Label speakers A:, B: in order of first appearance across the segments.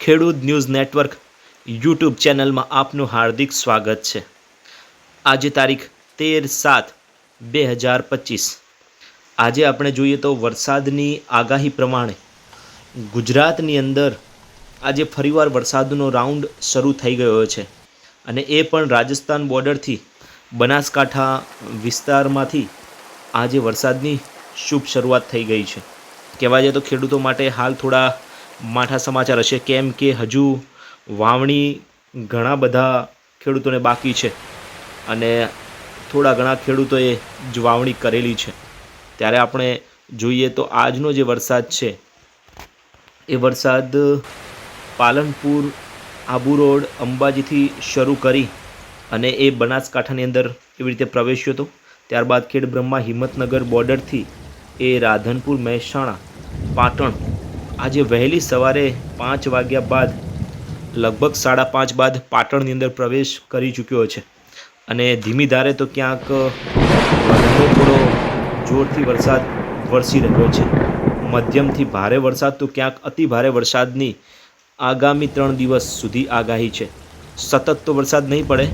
A: ખેડૂત news network YouTube ચેનલમાં આપનું હાર્દિક સ્વાગત છે. આજે તારીખ તેર સાત બે હજાર પચીસ. આજે આપણે જોઈએ તો વરસાદની આગાહી પ્રમાણે ગુજરાતની અંદર આજે ફરીવાર વરસાદનો રાઉન્ડ શરૂ થઈ ગયો છે અને એ પણ રાજસ્થાન બોર્ડરથી બનાસકાંઠા વિસ્તારમાંથી આજે વરસાદની શુભ શરૂઆત થઈ ગઈ છે. કહેવા જાય તો ખેડૂતો માટે હાલ થોડા માઠા સમાચાર હશે. કેમ કે હજુ વાવણી ઘણા બધા ખેડૂતોને બાકી છે અને થોડા ઘણા ખેડૂતોએ જ વાવણી કરેલી છે. ત્યારે આપણે જોઈએ તો આજનો જે વરસાદ છે, એ વરસાદ પાલનપુર, આબુ રોડ, અંબાજીથી શરૂ કરી અને એ બનાસકાંઠાની અંદર એવી રીતે પ્રવેશ્યો હતો. ત્યારબાદ ખેડ બ્રહ્મા હિંમતનગર બોર્ડરથી એ રાધનપુર, મહેસાણા, પાટણ આજે વહેલી સવારે પાંચ વાગ્યા બાદ, લગભગ સાડા પાંચ બાદ પાટણની અંદર પ્રવેશ કરી ચૂક્યો છે. અને ધીમી ધારે તો ક્યાંક વધારે થોડો જોરથી વરસાદ વરસી રહ્યો છે. મધ્યમથી ભારે વરસાદ તો ક્યાંક અતિ ભારે વરસાદની આગામી ત્રણ દિવસ સુધી આગાહી છે. સતત તો વરસાદ નહીં પડે,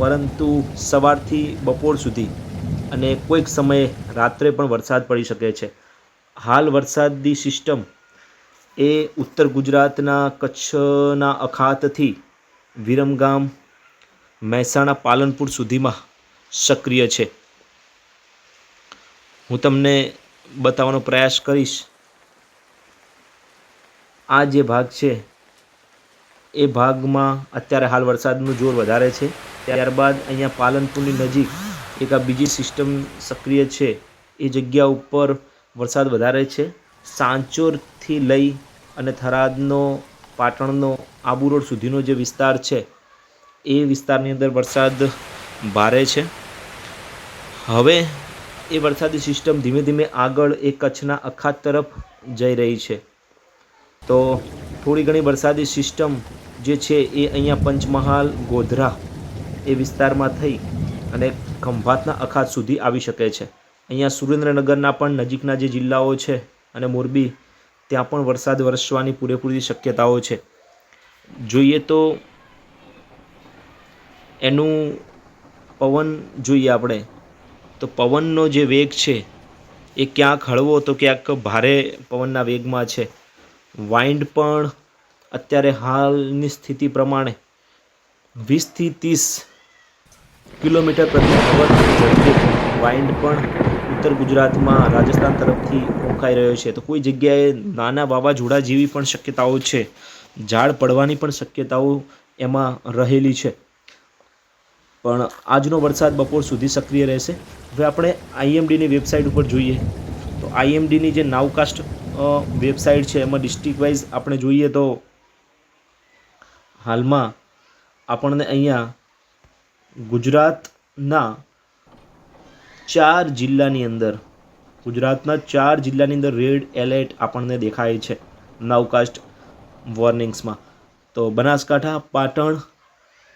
A: પરંતુ સવારથી બપોર સુધી અને કોઈક સમયે રાત્રે પણ વરસાદ પડી શકે છે. હાલ વરસાદની સિસ્ટમ એ ઉત્તર ગુજરાતના કચ્છના અખાતથી વિરમગામ, મહેસાણા, પાલનપુર સુધીમાં સક્રિય છે. હું તમને બતાવવાનો પ્રયાસ કરીશ. આ જે ભાગ છે, એ ભાગમાં અત્યારે હાલ વરસાદનું જોર વધારે છે. ત્યારબાદ અહીંયા પાલનપુરની નજીક એક આ બીજી સિસ્ટમ સક્રિય છે. એ જગ્યા ઉપર વરસાદ વધારે છે. સાંચોરથી લઈ અને થરાદનો, પાટણનો, આબુ રોડ સુધીનો જે વિસ્તાર છે, એ વિસ્તારની અંદર વરસાદ ભારે છે. હવે એ વરસાદી સિસ્ટમ ધીમે ધીમે આગળ એ કચ્છના અખાત તરફ જઈ રહી છે. તો થોડી ઘણી વરસાદી સિસ્ટમ જે છે એ અહીંયા પંચમહાલ, ગોધરા એ વિસ્તારમાં થઈ અને ખંભાતના અખાત સુધી આવી શકે છે. અહીંયા સુરેન્દ્રનગરના પણ નજીકના જે જિલ્લાઓ છે અને મોરબી ત્યાં પણ વરસાદ વરસવાની પૂરેપૂરી શક્યતાઓ છે. જોઈએ તો એનું પવન જોઈએ આપણે, તો પવનનો જે વેગ છે એ ક્યાંક હળવો તો ક્યાંક ભારે પવનના વેગમાં છે. વાઇન્ડ પણ અત્યારે હાલની સ્થિતિ પ્રમાણે વીસથી ત્રીસ કિલોમીટર પ્રતિ અવર ઝડપે વાઇન્ડ પણ ઉત્તર ગુજરાતમાં રાજસ્થાન તરફથી ફૂંકાઈ રહ્યો છે. તો કોઈ જગ્યાએ નાના વાવાઝોડા જેવી પણ શક્યતાઓ છે? ઝાડ પડવાની પણ શક્યતાઓ એમાં રહેલી છે. પણ આજનો વરસાદ બપોર સુધી સક્રિય રહેશે. હવે આપણે આઈએમડીની વેબસાઇટ ઉપર જોઈએ. તો આઈએમડીની જે નાવકાસ્ટ વેબસાઇટ છે, એમાં ડિસ્ટ્રિક્ટ વાઇઝ આપણે જોઈએ તો હાલમાં આપણને અહીંયા ગુજરાતના ચાર જિલ્લાની અંદર, ગુજરાતના ચાર જિલ્લાની અંદર રેડ એલર્ટ આપણને દેખાય છે નવકાસ્ટ વોર્નિંગ્સમાં. તો બનાસકાંઠા, પાટણ,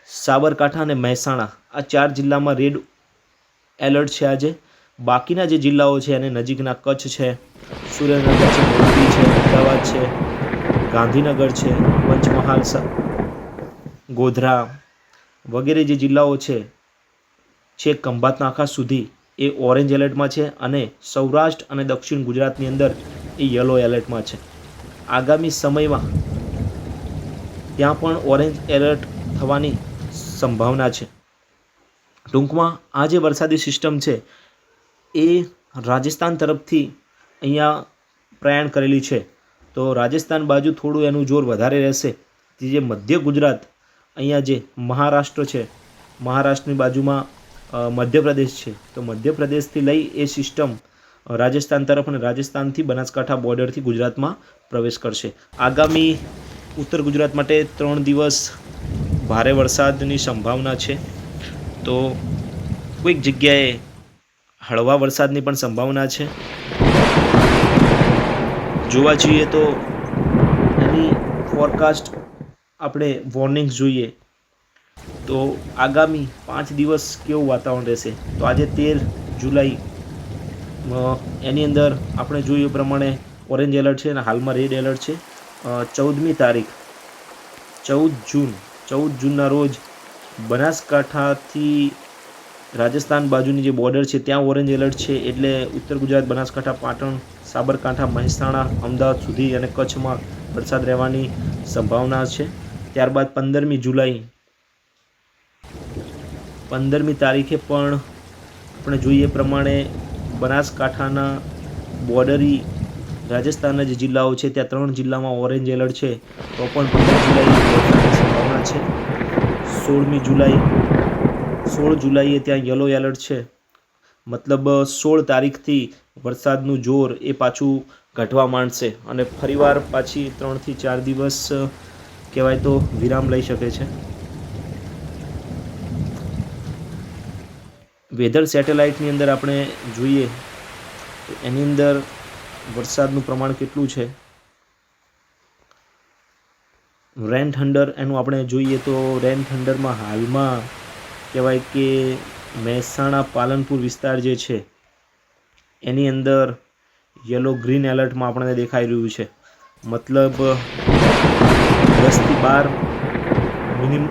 A: સાબરકાંઠા અને મહેસાણા, આ ચાર જિલ્લામાં રેડ એલર્ટ છે આજે. બાકીના જે જિલ્લાઓ છે એને નજીકના કચ્છ છે, સુરેન્દ્રનગર છે, મોરબી છે, અમદાવાદ છે, ગાંધીનગર છે, પંચમહાલ ગોધરા વગેરે જે જિલ્લાઓ છે છેક ખંભાતના આખા સુધી એ ઓરેન્જ એલર્ટમાં છે અને સૌરાષ્ટ્ર અને દક્ષિણ ગુજરાતની અંદર એ યલો એલર્ટમાં છે. આગામી સમયમાં ત્યાં પણ ઓરેન્જ એલર્ટ થવાની સંભાવના છે. ટૂંકમાં આ જે વરસાદી સિસ્ટમ છે એ રાજસ્થાન તરફથી અહીંયા પ્રયાણ કરેલી છે. તો રાજસ્થાન બાજુ થોડું એનું જોર વધારે રહેશે. જે મધ્ય ગુજરાત અહીંયા જે મહારાષ્ટ્ર છે, મહારાષ્ટ્રની બાજુમાં મધ્યપ્રદેશ છે. તો મધ્યપ્રદેશથી લઈ એ સિસ્ટમ રાજસ્થાન તરફ અને રાજસ્થાનથી બનાસકાંઠા બોર્ડરથી ગુજરાતમાં પ્રવેશ કરશે. આગામી ઉત્તર ગુજરાત માટે ત્રણ દિવસ ભારે વરસાદની સંભાવના છે. તો કોઈક જગ્યાએ હળવા વરસાદની પણ સંભાવના છે. જોવા જઈએ તો એની ફોરકાસ્ટ આપણે વોર્નિંગ્સ જોઈએ. તો આગામી પાંચ દિવસ કેવું વાતાવરણ રહેશે? તો આજે તેર જુલાઈ એની અંદર આપણે જોઈએ પ્રમાણે ઓરેન્જ એલર્ટ છે અને હાલમાં રેડ એલર્ટ છે. ચૌદમી તારીખ, ચૌદ જૂન, ચૌદ જૂનના રોજ બનાસકાંઠાથી રાજસ્થાન બાજુની જે બોર્ડર છે ત્યાં ઓરેન્જ એલર્ટ છે. એટલે ઉત્તર ગુજરાત, બનાસકાંઠા, પાટણ, સાબરકાંઠા, મહેસાણા, અમદાવાદ સુધી અને કચ્છમાં વરસાદ રહેવાની સંભાવના છે. ત્યારબાદ પંદરમી જુલાઈ પંદરમી તારીખે પણ આપણે જોઈએ પ્રમાણે બનાસકાંઠાના બોર્ડરી રાજસ્થાનના જે જિલ્લાઓ છે, ત્યાં ત્રણ જિલ્લામાં ઓરેન્જ એલર્ટ છે, તો પણ પંદર જુલાઈ વરસાદની સંભાવના છે. સોળમી જુલાઈ, સોળ જુલાઈએ ત્યાં યલો એલર્ટ છે. મતલબ, સોળ તારીખથી વરસાદનું જોર એ પાછું ઘટવા માંડશે અને ફરીવાર પાછી ત્રણથી ચાર દિવસ કહેવાય તો વિરામ લઈ શકે છે. વેધર સેટેલાઇટની અંદર આપણે જોઈએ, તો એની અંદર વરસાદનું પ્રમાણ કેટલું છે? રેન થંડર એનું આપણે જોઈએ તો રેન થંડરમાં હાલમાં કહેવાય કે મહેસાણા પાલનપુર વિસ્તાર જે છે, એની અંદર યલો ગ્રીન એલર્ટમાં આપણને દેખાઈ રહ્યું છે. મતલબ દસથી બાર મિનિમ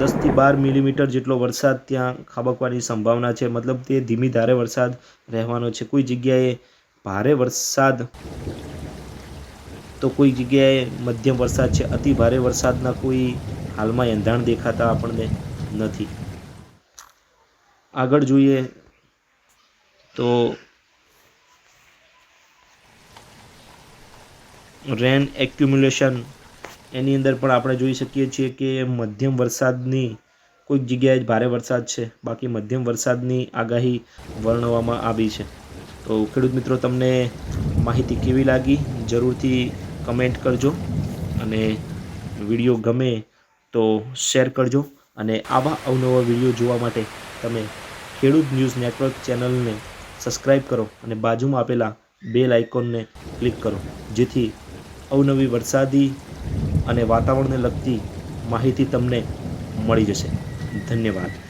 A: દસથી બાર મિલીમીટર જેટલો વરસાદ ત્યાં ખાબકવાની સંભાવના છે. મતલબ તે ધીમી ધારે વરસાદ રહેવાનો છે. કોઈ જગ્યાએ ભારે વરસાદ તો કોઈ જગ્યાએ મધ્યમ વરસાદ છે. અતિ ભારે વરસાદના કોઈ હાલમાં એંધાણ દેખાતા આપણને નથી. આગળ જોઈએ તો રેન એક્યુમ્યુલેશન એની અંદર પણ આપણે જોઈ શકીએ છીએ કે મધ્યમ વરસાદની કોઈક જગ્યાએ ભારે વરસાદ છે. બાકી મધ્યમ વરસાદની આગાહી વર્ણવવામાં આવી છે. તો ખેડૂત મિત્રો, તમને માહિતી કેવી લાગી? જરૂરથી કમેન્ટ કરજો અને વીડિયો ગમે તો શેર કરજો. અને આવા અવનવા વીડિયો જોવા માટે તમે ખેડૂત ન્યૂઝ નેટવર્ક ચેનલને સબસ્ક્રાઈબ કરો અને બાજુમાં આપેલા બેલ આઇકોનને ક્લિક કરો. જેથી અવનવી વરસાદી અને વાતાવરણને લગતી માહિતી તમને મળી જશે. ધન્યવાદ.